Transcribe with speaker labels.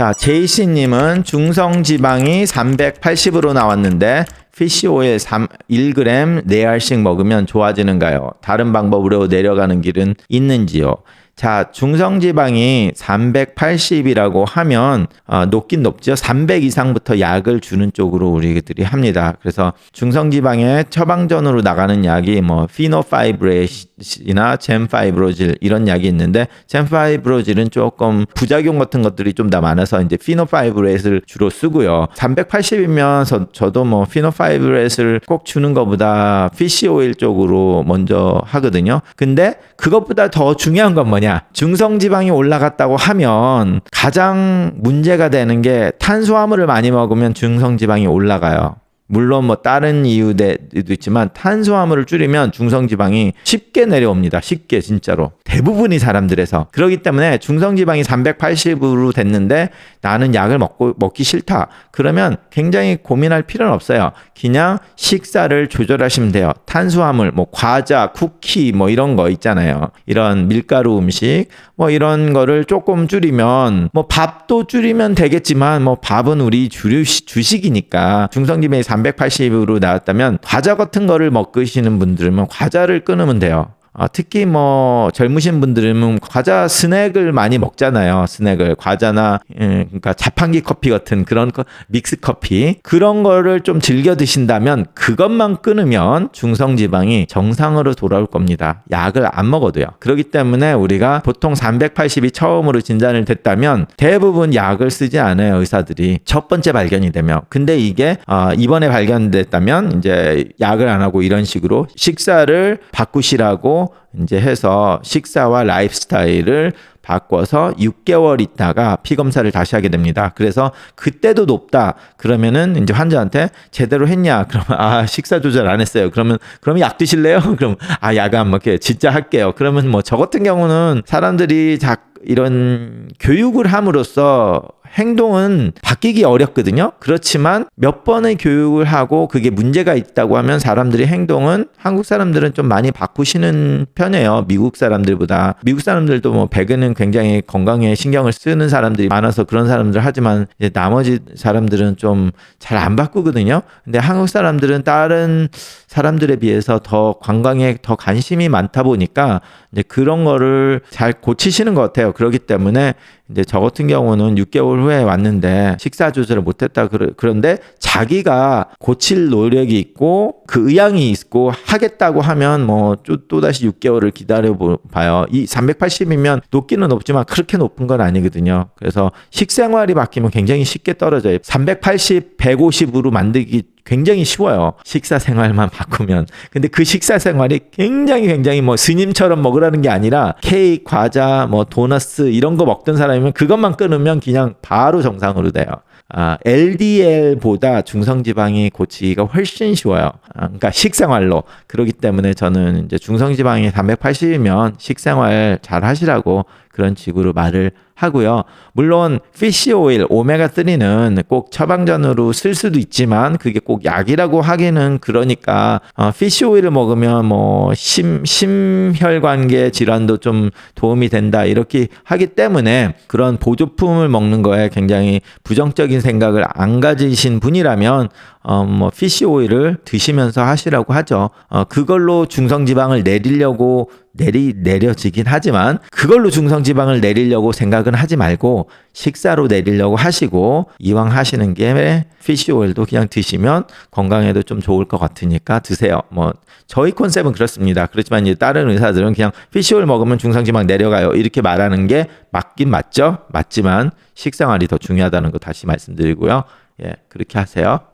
Speaker 1: 자, 제이씨님은 중성 지방이 380으로 나왔는데 피시 오일 3, 1g 4알씩 먹으면 좋아지는가요? 다른 방법으로 내려가는 길은 있는지요? 자, 중성 지방이 380이라고 하면 어, 높긴 높죠. 300 이상부터 약을 주는 쪽으로 우리들이 합니다. 그래서 중성 지방의 처방전으로 나가는 약이 뭐 피노파이브레이나 젠파이브로질 이런 약이 있는데 젠파이브로질은 조금 부작용 같은 것들이 좀 더 많아서 이제 피노파이브레이트를 주로 쓰고요. 380이면 저도 뭐 피노파이 브레이트를 꼭 주는 것보다 피시 오일 쪽으로 먼저 하거든요. 근데 그것보다 더 중요한 건 뭐냐? 중성 지방이 올라갔다고 하면 가장 문제가 되는 게 탄수화물을 많이 먹으면 중성 지방이 올라가요. 물론 뭐 다른 이유도 있지만 탄수화물을 줄이면 중성지방이 쉽게 내려옵니다. 쉽게 진짜로. 대부분이 사람들에서. 그렇기 때문에 중성지방이 380으로 됐는데 나는 약을 먹고 먹기 싫다. 그러면 굉장히 고민할 필요는 없어요. 그냥 식사를 조절하시면 돼요. 탄수화물, 뭐 과자, 쿠키 뭐 이런 거 있잖아요. 이런 밀가루 음식 뭐 이런 거를 조금 줄이면 뭐 밥도 줄이면 되겠지만 뭐 밥은 우리 주류 주식이니까 중성지방이 380으로 나왔다면 과자 같은 거를 먹으시는 분들은 과자를 끊으면 돼요. 아, 특히 뭐 젊으신 분들은 과자 스낵을 많이 먹잖아요. 스낵을 과자나 음, 그러니까 자판기 커피 같은 그런 거, 믹스 커피 그런 거를 좀 즐겨 드신다면 그것만 끊으면 중성 지방이 정상으로 돌아올 겁니다. 약을 안 먹어도요. 그렇기 때문에 우리가 보통 380이 처음으로 진단을 됐다면 대부분 약을 쓰지 않아요. 의사들이 첫 번째 발견이 되면. 근데 이게 어, 이번에 발견됐다면 이제 약을 안 하고 이런 식으로 식사를 바꾸시라고 이제 해서 식사와 라이프 스타일을 바꿔서 6개월 있다가 피 검사를 다시 하게 됩니다. 그래서 그때도 높다. 그러면은 이제 환자한테 제대로 했냐? 그러면 아 식사 조절 안 했어요. 그러면 그러면 약 드실래요? 그럼 아 약 안 먹게 진짜 할게요. 그러면 뭐 저 같은 경우는 사람들이 자 이런 교육을 함으로써 행동은 바뀌기 어렵거든요. 그렇지만 몇 번의 교육을 하고 그게 문제가 있다고 하면 사람들이 행동은 한국 사람들은 좀 많이 바꾸시는 편이에요. 미국 사람들보다. 미국 사람들도 뭐 배그는 굉장히 건강에 신경을 쓰는 사람들이 많아서 그런 사람들 하지만 이제 나머지 사람들은 좀 잘 안 바꾸거든요. 근데 한국 사람들은 다른 사람들에 비해서 더 관광에 더 관심이 많다 보니까 이제 그런 거를 잘 고치시는 것 같아요. 그렇기 때문에 이제 저 같은 경우는 6개월 후에 왔는데 식사 조절을 못했다 그런데 자기가 고칠 노력이 있고 그 의향이 있고 하겠다고 하면 뭐 또 다시 6개월을 기다려 봐요. 이 380이면 높기는 높지만 그렇게 높은 건 아니거든요. 그래서 식생활이 바뀌면 굉장히 쉽게 떨어져요. 380, 150으로 만들기 굉장히 쉬워요. 식사 생활만 바꾸면. 근데 그 식사 생활이 굉장히 굉장히 뭐 스님처럼 먹으라는 게 아니라 케이크, 과자, 뭐 도너스 이런 거 먹던 사람이면 그것만 끊으면 그냥 바로 정상으로 돼요. 아, LDL보다 중성지방이 고치기가 훨씬 쉬워요. 아, 그러니까 식생활로. 그렇기 때문에 저는 이제 중성지방이 380이면 식생활 잘 하시라고 그런 식으로 말을 하고요. 물론 피시 오일 오메가 3는 꼭 처방전으로 쓸 수도 있지만 그게 꼭 약이라고 하기는 그러니까 어, 피시 오일을 먹으면 뭐 심, 심혈관계 질환도 좀 도움이 된다 이렇게 하기 때문에 그런 보조품을 먹는 거에 굉장히 부정적인 생각을 안 가지신 분이라면 어, 뭐 피시 오일을 드시면서 하시라고 하죠. 어, 그걸로 중성 지방을 내리려고 내리 내려지긴 하지만 그걸로 중성 지방을 내리려고 생각은 하지 말고 식사로 내리려고 하시고 이왕 하시는 게 피시 오일도 그냥 드시면 건강에도 좀 좋을 것 같으니까 드세요. 뭐 저희 컨셉은 그렇습니다. 그렇지만 이제 다른 의사들은 그냥 피시 오일 먹으면 중성 지방 내려가요. 이렇게 말하는 게 맞긴 맞죠. 맞지만 식생활이 더 중요하다는 거 다시 말씀드리고요. 예, 그렇게 하세요.